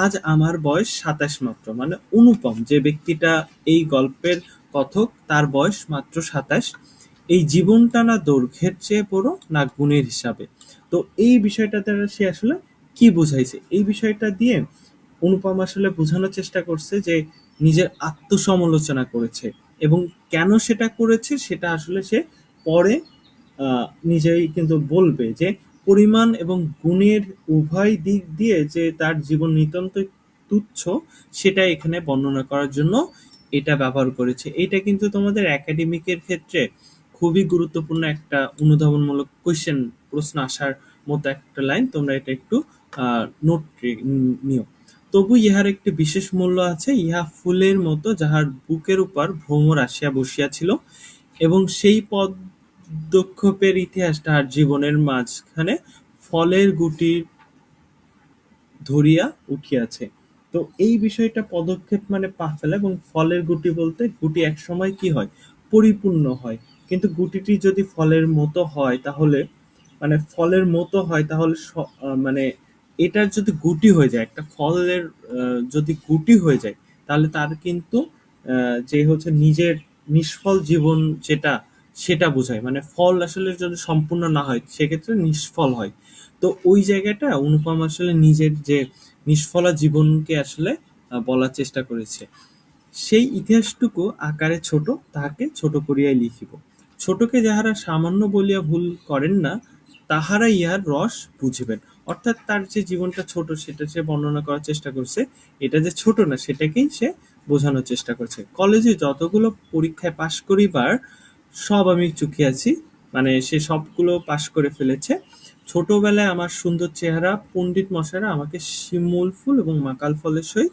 আজ আমার বয়স সাতাশ মাত্র মানে অনুপম, যে ব্যক্তিটা এই গল্পের কথক, তার বয়স মাত্র সাতাশ। এই জীবনটা না দৈর্ঘ্যের চেয়ে বড় না গুণের হিসাবে। তো এই বিষয়টা দ্বারা সে আসলে কি বুঝাইছে? এই বিষয়টা দিয়ে অনুপম আসলে বোঝানোর চেষ্টা করছে যে নিজের আত্মসমালোচনা করেছে এবং কেন সেটা করেছে সেটা আসলে সে পরে নিজেই কিন্তু বলবে যে পরিমাণ এবং গুণের উভয় দিক দিয়ে যে তার জীবন নিতান্ত তুচ্ছ সেটা এখানে বর্ণনা করার জন্য এটা ব্যবহার করেছে। এটা কিন্তু তোমাদের একাডেমিকের ক্ষেত্রে খুবই গুরুত্বপূর্ণ একটা অনুধাবনমূলক কোয়েশ্চেন প্রশ্ন আসার মতো একটা লাইন তোমরা এটা একটু নোট নিও। তবু ইহার একটি বিশেষ মূল্য আছে, ইহা ফুলের মতো যাহার বুকের উপর ভ্রমর আসিয়া বসিয়াছিল এবং সেই পদক্ষেপের ইতিহাস তাহার জীবনের মাঝখানে ফলের গুটি ধরিয়া উঠিয়াছে। তো এই বিষয়টা পদক্ষেপ মানে পা ফেলা এবং ফলের গুটি বলতে গুটি এক সময় কি হয়? পরিপূর্ণ হয়। কিন্তু গুটিটি যদি ফলের মতো হয় তাহলে মানে ফলের মতো হয় তাহলে স- মানে এটার যদি গুটি হয়ে যায়, একটা ফলের যদি গুটি হয়ে যায়, তাহলে তার কিন্তু যে হচ্ছে নিজের নিষ্ফল জীবন যেটা সেটা বোঝায়। মানে ফল আসলে যদি সম্পূর্ণ না হয়, সেক্ষেত্রে নিষ্ফল হয়। তো ওই জায়গাটা অনুপম আসলে নিজের যে নিষ্ফলা জীবনকে আসলে বলার চেষ্টা করেছে। সেই ইতিহাসটুকু আকারে ছোট, তাহাকে ছোট করিয়াই লিখিব। ছোটকে যাহারা সামান্য বলিয়া ভুল করেন না, তাহারা ইহার রস বুঝিবেন। অর্থাৎ তার যে জীবনটা ছোট, সেটা সে বর্ণনা করার চেষ্টা করছে। এটা যে ছোট না, সেটাকেই সে বোঝানোর চেষ্টা করছে। কলেজে যতগুলো পরীক্ষায় পাশ করিবার সব আমি চুকিয়াছি মানে সে সবগুলো পাশ করে ফেলেছে। ছোটবেলায় আমার সুন্দর চেহারা পণ্ডিত মশাইরা আমাকে শিমুল ফুল এবং মাকাল ফলের সহিত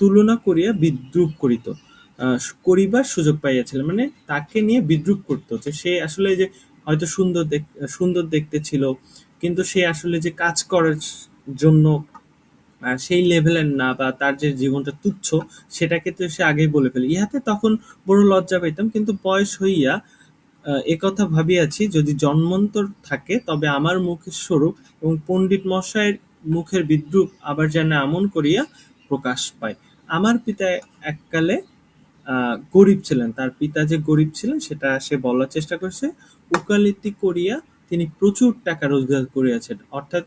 তুলনা করিয়া বিদ্রুপ করিত করিবার সুযোগ পাইয়াছিল মানে তাকে নিয়ে বিদ্রুপ করতো যে সে আসলে যে হয়তো সুন্দর দেখ সুন্দর দেখতে ছিল, কিন্তু সে আসলে যে কাজ করার জন্য সেই লেভেলের না বা তার যে জীবনটা তুচ্ছ, সেটাকে তো সে আগেই বলে ফেলে। ইহাতে তখন বড় লজ্জা পাইতাম, কিন্তু বয়স হইয়া একথা ভাবিয়াছি, যদি জন্মন্তর থাকে, তবে আমার মুখের স্বরূপ এবং পণ্ডিত মশাইয়ের মুখের বিদ্রুপ আবার যেন এমন করিয়া প্রকাশ পায়। আমার পিতা এককালে গরিব ছিলেন। তার পিতা যে গরিব ছিলেন, সেটা সে বলার চেষ্টা করছে। উকালতি করিয়া তিনি প্রচুর টাকা রোজগার করিয়াছেন। অর্থাৎ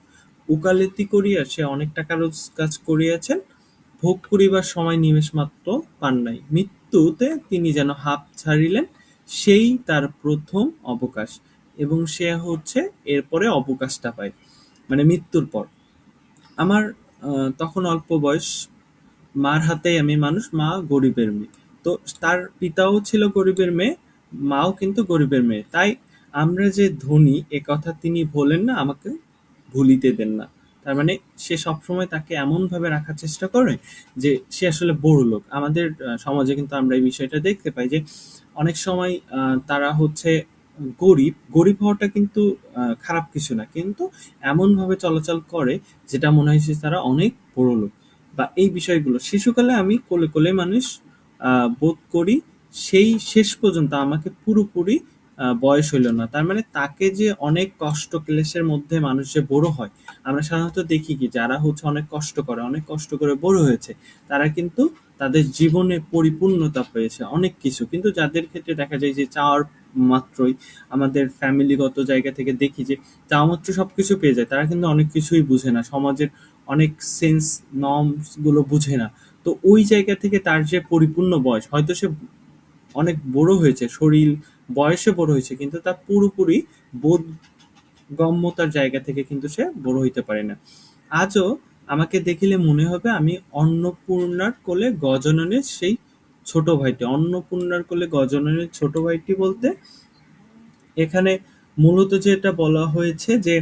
উকালতি করিয়া সে অনেক টাকা রোজগার করিয়াছেন, ভোগ করিবার সময় নিমেষ মাত্র পান নাই। মৃত্যুতে তিনি যেন হাঁপ ছাড়িলেন, সেই তার প্রথম অবকাশ। এবং সে হচ্ছে এরপরে অবকাশটা পায় মানে মৃত্যুর পর। আমার তখন অল্প বয়স, মার হাতেই আমি মানুষ, মা গরিবের মেয়ে। তো তার পিতাও ছিল গরিবের মেয়ে, মাও কিন্তু গরিবের মেয়ে। তাই আমরা যে ধনী, এ কথা তিনি বলেন না আমাকে ভুলিতে দেন না। তার মানে সে সবসময় তাকে এমন ভাবে রাখার চেষ্টা করে যে সে আসলে বড় লোক। আমাদের সমাজে কিন্তু আমরা এই বিষয়টা দেখতে পাই যে অনেক সময় তারা হচ্ছে গরিব। গরিব হওয়াটা কিন্তু খারাপ কিছু না। কিন্তু এমন ভাবে চলাচল করে যেটা মনে হয় তারা অনেক বড় লোক। বা এই বিষয়গুলো, শিশুকালে আমি কোলে কোলে মানুষ বোধ করি সেই শেষ পর্যন্ত আমাকে পুরোপুরি বয়স হইল না। তার মানে তাকে যে অনেক কষ্ট ক্লেশের মধ্যে মানুষ যে বড় হয়, আমরা সাধারণত দেখি কি, যারা হচ্ছে অনেক কষ্ট করে, অনেক কষ্ট করে বড় হয়েছে, তারা কিন্তু তাদের জীবনে পরিপূর্ণতা পেয়েছে অনেক কিছু। কিন্তু যাদের ক্ষেত্রে দেখা যায় যে চাওয়ার মাত্রই আমাদের ফ্যামিলিগত জায়গা থেকে দেখি যে চাওয়া মাত্র সব কিছু পেয়ে যায়, তারা কিন্তু অনেক কিছুই বুঝে না। সমাজের অনেক সেন্স নর্মসগুলো বুঝে না। তো ওই জায়গা থেকে তার যে পরিপূর্ণ বয়স, হয়তো সে অনেক বড় হয়েছে, শরীর বয়সে বড় হয়েছে, কিন্তু তার পুরোপুরি বোধগম্যতার জায়গা থেকে কিন্তু সে বড় হইতে পারে না। আজও আমাকে দেখিলে মনে হবে আমি অন্নপূর্ণার কোলে গজননের সেই ছোট ভাইটি। অন্নপূর্ণার কোলে গজননের ছোট ভাইটি বলতে এখানে মূলত যেটা বলা হয়েছে যে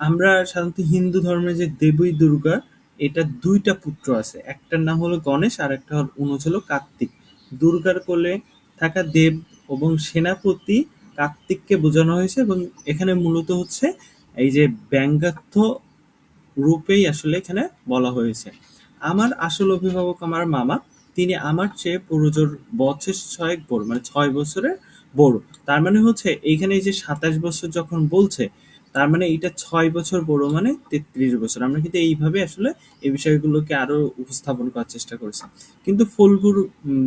আমরা সাধারণত হিন্দু ধর্মে যে দেবী দুর্গা, এটা দুইটা পুত্র আছে। একটার নাম হলো গণেশ আর একটা অন্য হলো কার্তিক। দুর্গার কোলে থাকা দেব এবং সেনাপতি কার্তিককে বোঝানো হয়েছে এবং এখানে মূলত হচ্ছে এই যে ব্যঙ্গাত্ম রূপেই আসলে এখানে বলা হয়েছে। আমার আসল অভিভাবক আমার মামা, তিনি আমার চেয়ে পুরোজোর বছর ছয়েক বড় মানে ছয় বছরের বড়। তার মানে হচ্ছে এইখানে এই যে সাতাশ বছর যখন বলছে তার মানে এইটা ছয় বছর বড় মানে তেত্রিশ বছর। আমরা কিন্তু এইভাবে আসলে এই বিষয়গুলোকে আরও উপস্থাপন করার চেষ্টা করেছি। কিন্তু ফল্গুর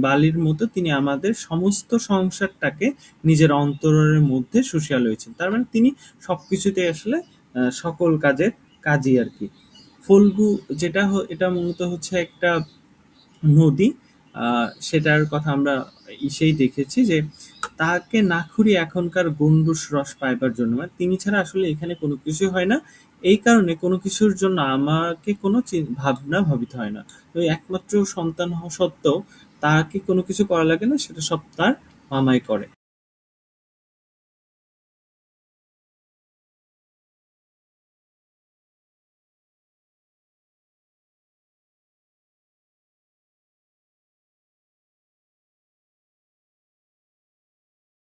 বালির মতো তিনি আমাদের সমস্ত সংসারটাকে নিজের অন্তরের মধ্যে শুষিয়া লইছেন। তার মানে তিনি সবকিছুতে আসলে সকল কাজের কাজই আর কি। ফল্গু যেটা এটা মূলত হচ্ছে একটা নদী সেটার কথা আমরা ইসেই দেখেছি যে তাকে না খুঁড়ি এখনকার গন্ডুস রস পাইবার জন্য। মানে তিনি ছাড়া আসলে এখানে কোনো কিছু হয় না। এই কারণে কোনো কিছুর জন্য আমাকে কোনো ভাবনা ভাবিতে হয় না। তো একমাত্র সন্তান সত্ত্বেও তাকে কোনো কিছু করা লাগে না, সেটা সব তার মামাই করে।